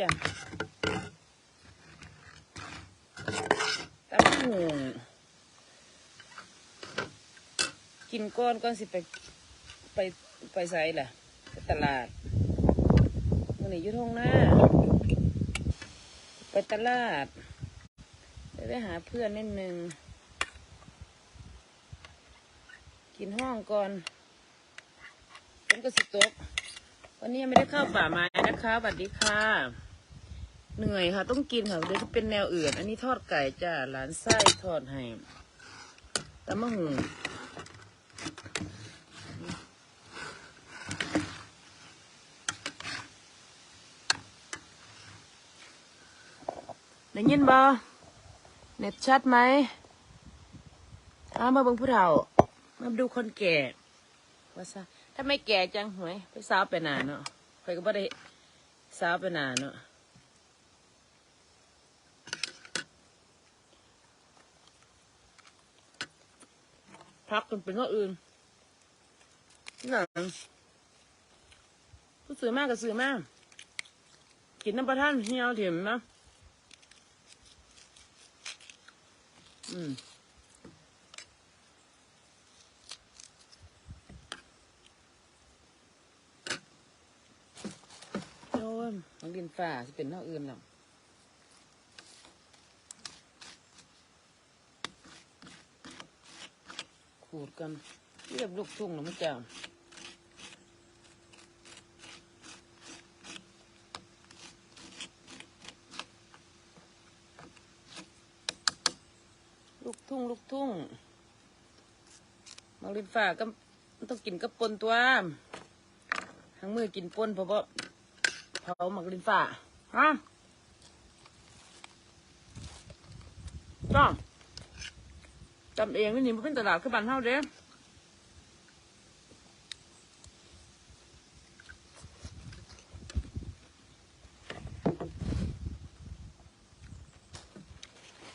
จ้ะตำบักหุงกินก้อนก่อนสิไปไปไปไสล่ะไปตลาดวันนี้อยุ่ทงหน้า ไปตลาดไปไปหาเพื่อนนิดนึง กินห้องก่อนผมก็สิตก วันนี้ไม่ได้เข้าป่าไม้นะคะสวัสดีค่ะ เหนื่อยค่ะ ต้องกินค่ะเดี๋ยวจะเป็นแนวอื่น อันนี้ทอดไก่จ้าหลานไส้ทอดให้ตำมะหุงได้ยินบ่เน็ตชัดไหมเอามาเบิ่งผู้เฒ่า มาดูคนแก่ว่าซะถ้าไม่แก่จังหวยไปสาวไปนานเนาะใครก็บ่ได้สาวไปนานเนาะ พักกันเป็นข้ออื่นหนังผู้ซื้อมากก็ซื้อมาก กินน้ำประท่านเหี่ยวเถียมนะอืมโอ้ยมันดินฝ่าจะเป็นนอกอื่นหรอก ขูดกันเรียบลูกทุ่งหรือไม่จ้าลูกทุ่งลูกทุ่งมังลินฝ่าก็ต้องกินกับปนตัวทั้งมือกินปนเพราะว่าเผาหมักลินฝ่าฮะจ้า จำเองนี่นี่มันเป็นตลาดคือบ้านเฮาเด้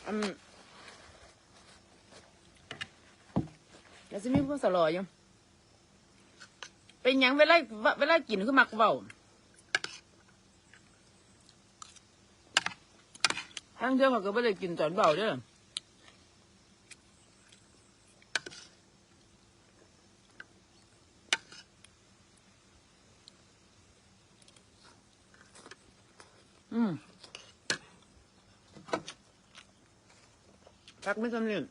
อืมแล้วจะมีพวกสลอยอยู่เป็นหยังเวลาเวลากินคือมักเว้าทั้งเที่ยวเขาก็ไม่ได้กินตอนเบาเด้อ อืมพักไม่สำเร็จ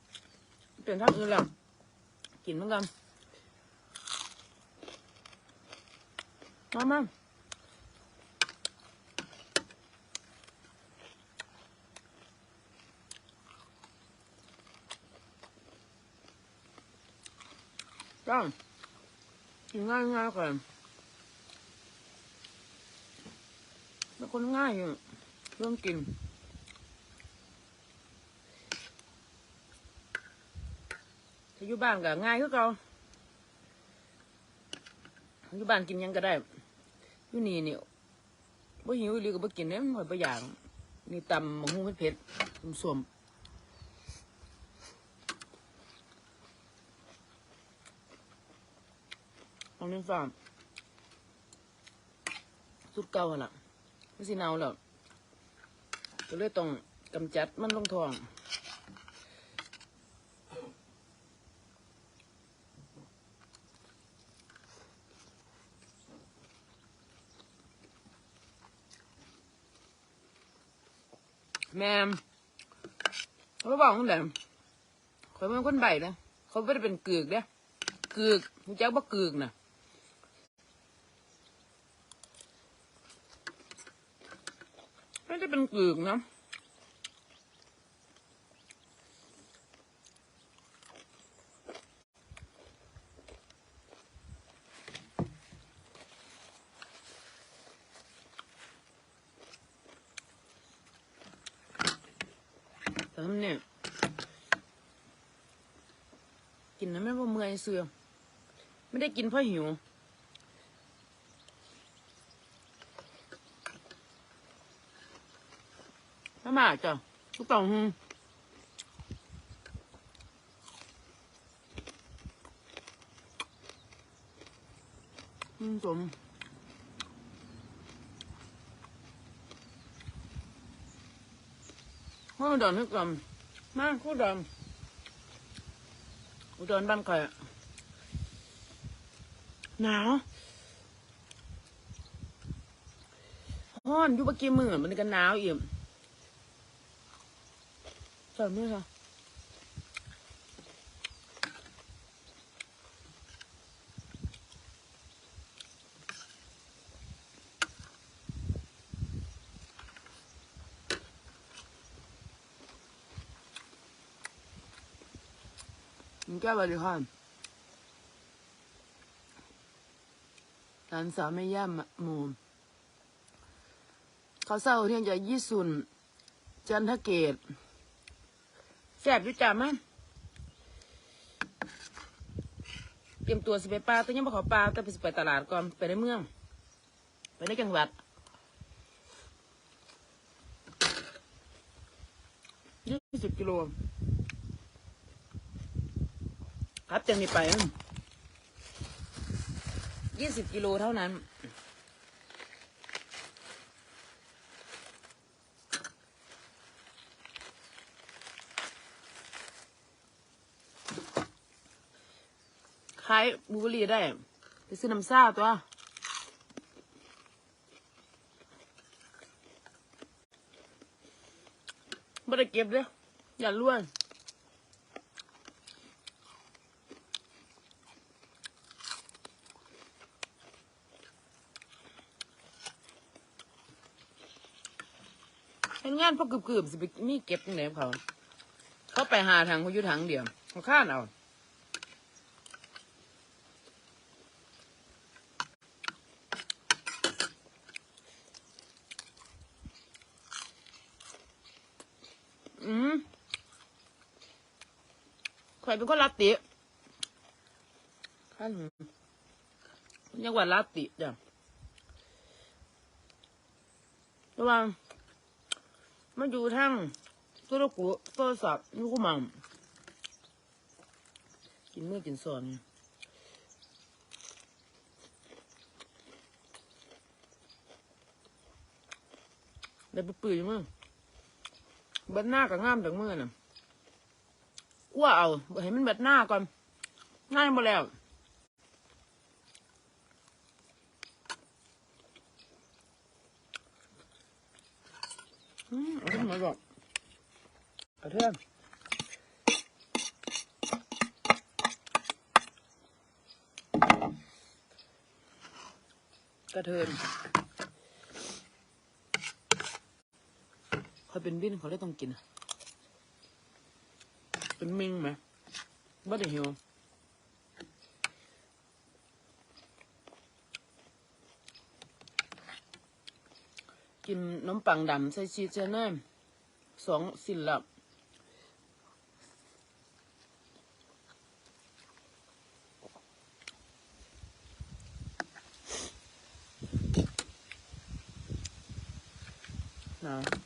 เปลี่ยนทักอื่นแล้วกินเหมือนกันมามาจ้ากินง่ายง่ายก่อนเป็น คนง่ายอยู่เรื่องกิน ถ้าอยู่บ้านก็ง่ายคือเก่าอยู่บ้านกินยังก็ได้อยู่นี่เนี่ยบ่หิวอีหรือก็บ่กินเนี่ยมันหอยบ่อยากนี่ตำหมูหุ้งเผ็ดๆส้มๆเอาเรื่องฟามสุดเก่าแล่ะ ไม่สิเนาแล้วก็เลยต้องกำจัดมันลงทองแม่เขาบอกว่าแบบเขาเป็นคนใบนะเขาไม่ได้เป็นกึกเด้กึกรู้จักว่ากึกน่ะ ได้เป็นกึกนะแต่ทำเนี่ยกินแล้วไม่ว่าเมื่อยเสือ ไม่ได้กินเพราะหิว ถ้ามาจ้ะทุกต่องอืมสมอุดรให้ก่อนมาคู่ดอนอุดรบ้านใครอะหนาวฮ้อนยู่เมื่อกี้มือมันก็หนาวอีกใส่ไหมคะมันแก้วอะไรค่ะหลานสาวแม่ย่ามหมูเขาเศร้าเที่ยงจากยี่สุนจันทเกต ซ่บอยู่จ้ามันเตรียมตัวสิไปปลาแต่ยังบ่ขอปลาแต่ไปสิไปตลาดก่อนไปในเมือง ไปในจังหวัดยี่สิบกิโลครับจังนี้ไปยี่สิบกิโลเท่านั้น ขายบูเบอรี่ได้ ไปซื้อน้ำซ่าตัว ไม่ได้เก็บเลยอย่าล้วนเห็นงานพวกกึบๆสิไปมีเก็บยังไงเขา เขาไปหาทางเขาอยู่ทางเดียวเขาข้านเอา อืมใคร เป็นคนรับติขั้นยังว่ารับติจ้ะระหวังมาอยู่ทั้งโทรกุโทรศัพท์นี่กูมังกินเมื่อกินส่วนได้ไปปื้ยมั้งเบัดหน้ากับงามจากมือน่ะ กลัวเอาบ่ให้มันเบัดหน้าก่อนง่ายหมดแล้วอืมเอาขึ้นมาก่อนกระเทียมกระเทินเขาเป็นวิ่นเขาเลยต้องกินอะ เป็นมิงไหมบ่ได้หิวกินน้ำปังดำใส่ชีสเจน่าสองสินละนะ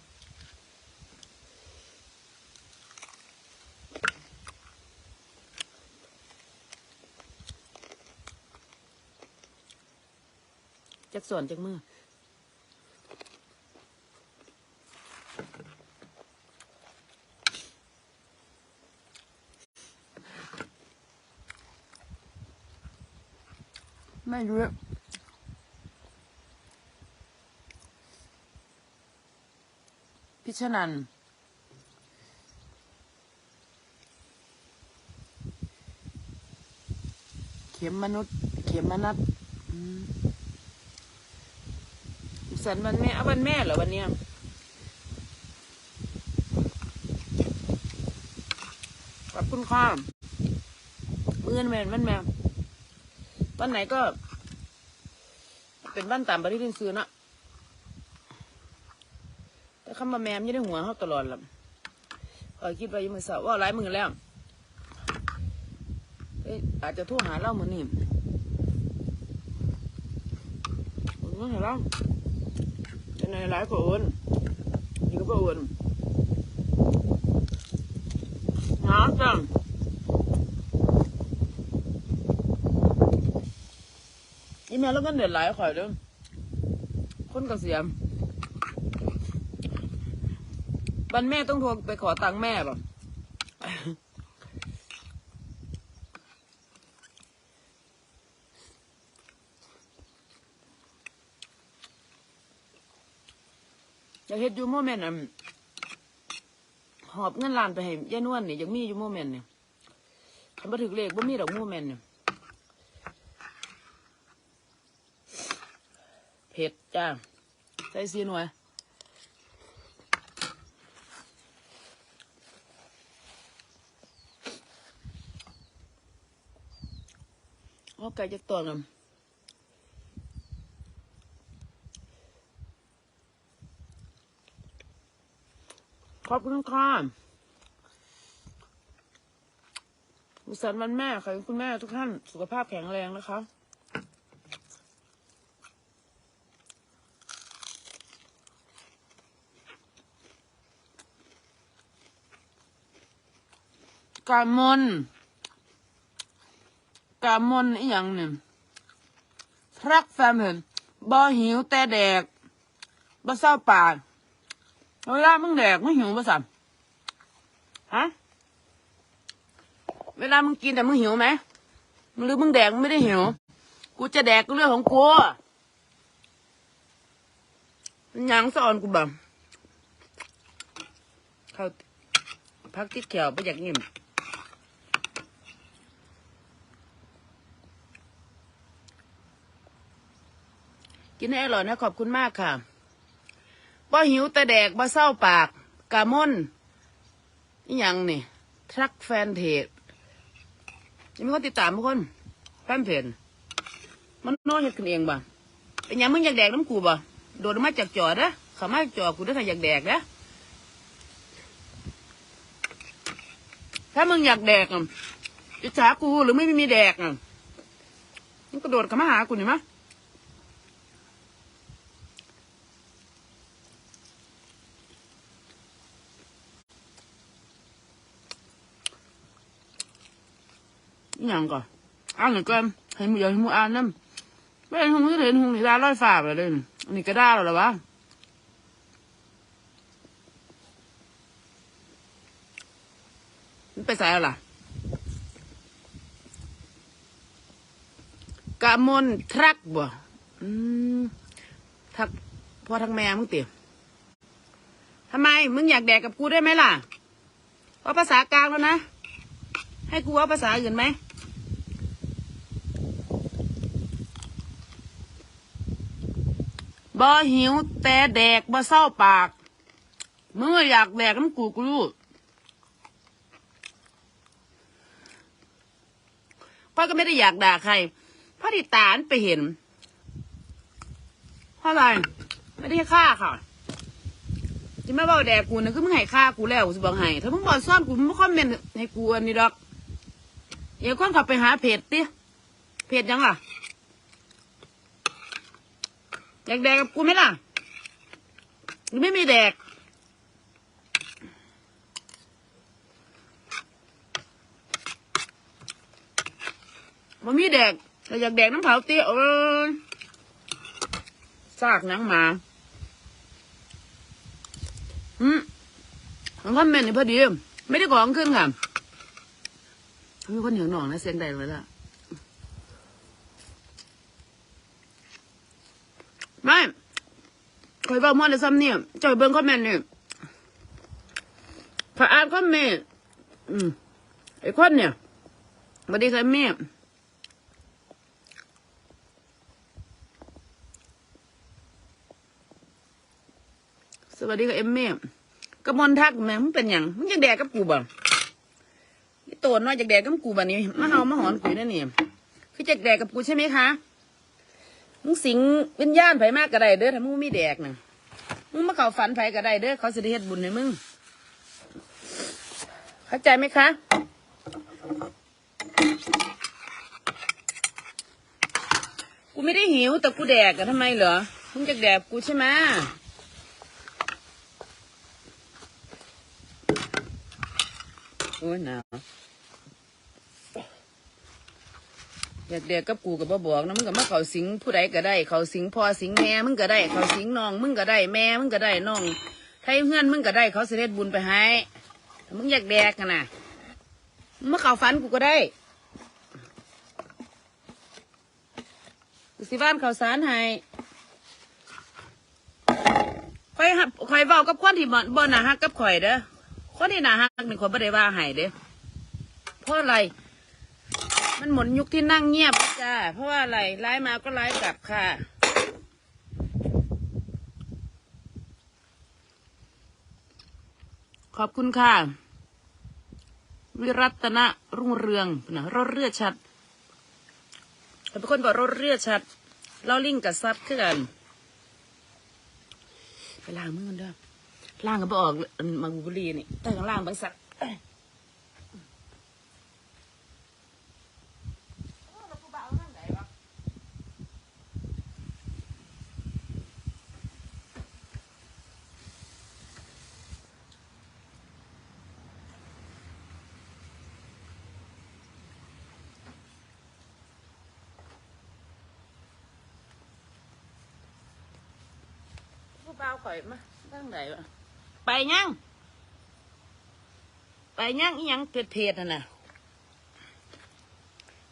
จากส่วนจากมือไม่รู้พิชนันเข็มมนุษย์ เข็มมนัดอืม สันวันแม่เอาวันแม่เหรอวันเนี้ยขอบคุณค่ะมือนแมนมันแมววันไหนก็ เป็นบ้านตามปฏิทินซื้อนะแต่คำว่าแมมยังได้หัวเขาตลอดล่ะคอยคิดไปยังมือสาวว่าหลายมือแล้วอาจจะโทรหาเล่าเหมือนนี่มือหาเล่า ในหลายคนอยู่กับคนหาจังอีเมลแล้วก็เดือดหลายข่อยเด้อคนเสียมบันแม่ต้องโทรไปขอตังค์แม่ป่ะ อยากเฮ็ดอยู่โมเมนต์อะหอบเงินล้านไปให้ยายนวลนี่ยังมีอยู่โมเมนต์เนี่ยคันบ่ถึกเลขบ่มีดอกโมเมนต์เนี่ยเผ็ดจ้าใส่ซีหน่วยเอาไก่จะตัวกัน ขอบคุณค่ะอุสันวันแม่ขอให้คุณแม่ทุกท่านสุขภาพแข็งแรงนะคะกามนกามนอีหยังเนี่ยพรักแฟมเห็นบ่หิวแต่แดกบ่เศร้าปาก เวลามึงแดกไม่หิวบ่สัมฮะ เวลามึงกินแต่มึงหิวไหมหรือมึงแดกมึงไม่ได้หิว กูจะแดกก็เรื่องของกูมันยังสอนกูบ่เขาพักติดแขวไปอยากนิ่มกินให้อร่อยนะขอบคุณมากค่ะ บ่หิวแต่แดกบ่เศร้าปากกามนนี่ยังนี่ทรักแฟนเพจยังมีคนติดตามทุกคนแฟนเพจมันน้เห็ดขึ้นเองบ่เป็นยังมึงอยากแดกน้ำกูบ่โดดมาจากจอดนะขามาจากจอกูได้ถ้าอยากแดกนะถ้ามึงอยากแดกอะจะฉากูหรือไม่มีแดกอะมึงกระโดดเข้ามาหากูหนิมะ อย่างก่อนอ่านหน่อยก่อนให้หมูอยากให้หมูอ่านนั่นไม่เห็นหงเห็นหงนี่ดาร้อยฝ่าไปเลยนี่อันนี้ก็ได้เหรอวะมันไปใส่อะไรล่ะกะมนทรักบ่อืมทักพ่อทักแม่มึงเตี๋ยทำไม มึงอยากแดกกับกูได้ไหมล่ะว่าภาษากลางแล้วนะ ให้กูว่าภาษาอื่นไหม บ่หิวแต่แดกบ่เศร้าปากมึงอยากแดกน้ำกูกูรู้พ่อก็ไม่ได้อยากด่าใครพ่อติตานไปเห็นเพราะอะไรไม่ได้ฆ่าค่ะจะไม่บอกแดกกูนะคือมึงให้ฆ่ากูแล้วกูจะบอกให้ถ้ามึงบอกซ่อนกูมึงไม่คอมเมนต์ให้กูอันนี้ดอกเดี๋ยวคนขับไปหาเพจดิเพจยังล่ะ อยากแดกกับกูไหมล่ะหรือไม่มีแดก มันมีแดกแต่อยากแดกน้ำเผาเตี้ยเออซากนังหมา อืมมันคอมเมนนี่พอดี ไม่ได้ของขึ้นค่ะมีคนเหนียวหนองนะเสียงแดงเลยล่ะ ไม่คอยบอกมอเลยซ้ำเนี่ยจอยเบิ้งคอมเมนต์เนี่ยถ้าอ่านคอมเมนต์อืมไอ้คนเนี่ยสวัสดีค่ะแม่สวัสดีค่ะเอ็มแม่กระมอนทักแม่มึงเป็นหยังมึงจะแดกกับกูบ่นี่ตัวน้อยจากแดกกับกูบ่นี่มาเฮามาหอนกูนั่นนี่คือจากแดกกับกูใช่ไหมคะ มึงสิงวิญญาณไผมากก็ได้เด้อถ้ามึงมีแดกน่ะมึงมาเข้าฝันไผก็ได้เด้อเขาสิได้เฮ็ดบุญให้มึง เข้าใจไหมคะกูไม่ได้หิวแต่กูแดกอะทำไมเหรอมึงจะแดกกูใช่ไหมโอ้ยหนาว อยากเด็กกับกูกับบ่บอกนะมึงก็มาเขาสิงผู้ใดก็ได้ เขาสิงพ่อสิงแม่มึงก็ได้ เขาสิงน้องมึงก็ได้แม่มึงก็ได้น้องไทให้เพื่อนมึงก็ได้ เขาเสด็จบุญไปให้มึงอยากแดกกันนะมึงมาเขาฝันกูก็ได้กูสิบ้านเขาสารให้ข่อยหับข่อยเว้ากับคนที่บ่บ่น่าฮักกับข่อยเด้อคนที่น่าฮักนี่ข่อยบ่ได้ว่าให้เด้อเพราะอะไร มันหมดยุคที่นั่งเงียบจ้าเพราะว่าอะไรไล่มาก็ไล่กลับค่ะ ขอบคุณค่ะ วิรัตนะรุ่งเรืองนะรถเรือชัดเป็นคนบอกรถเรือชัดเราลิงกับซับขึ้นกันไปล้างมือกันเด้อล้างก็บออกมังบุรีนี่แต่ข้างล่างบางสัต ว์ผู้บ่าข่อยมาตั้งไหนวะไปยัง ไปยังอียังเพจๆน่ะนะ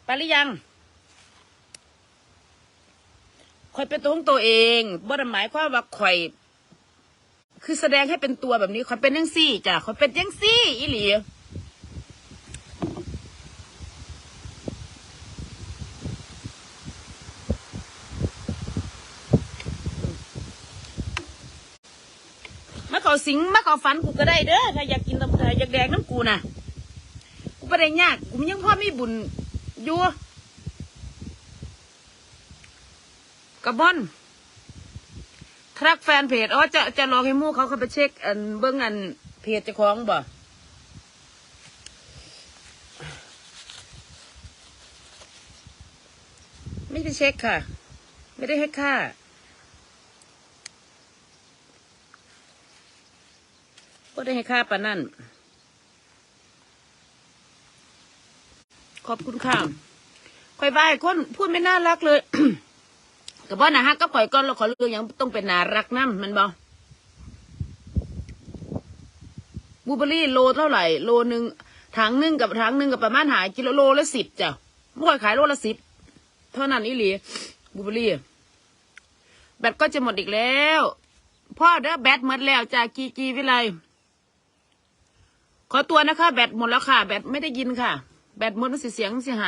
ไปหรือยังข่อยเป็นตัวของตัวเองบ่ได้หมายความว่าข่อย คือแสดงให้เป็นตัวแบบนี้ข่อยเป็นยังซี่จ้ะข่อยเป็นยังซี่อีหลีมาเขา สิงมาขาฝันกูก็ได้เด้อถ้าอยากกินน้ำถ้าอยากแดงน้ำกูน่ะ กูไม่ได้ยากกูยังพ่อมีบุญอยู่กระบอนทรักแฟนเพจอ๋อจะจะลอให้มู่เขาเข้าไปเช็ค อันเบิ้งอันเพจเจ้าของบ่ไม่ได้เช็คค่ะ ไม่ได้ให้ค่า ก็ได้ให้ค่าปานั่น ขอบคุณค่ะข่อยบายคนพูดไม่น่ารักเลยกับว่านะฮะก็ข่อยก้อนเราขอเรื่องยังต้องเป็นน่ารักน้ำมันบอบูเบอรี่โลเท่าไหร่ โลหนึ่งถังหนึ่งกับถังหนึ่งกับประมาณหายกิโลโลละสิบจ้ะไม่ค่อยขายโลละสิบเท่านั้นอีหลีบูเบอรี่แบตก็จะหมดอีกแล้ว พ่อเด้อแบตหมดแล้วจากกีกีวิไล ขอตัวนะคะ แบตหมดแล้วค่ะ แบตไม่ได้ยินค่ะ แบตหมดมันเสียงเสียหาย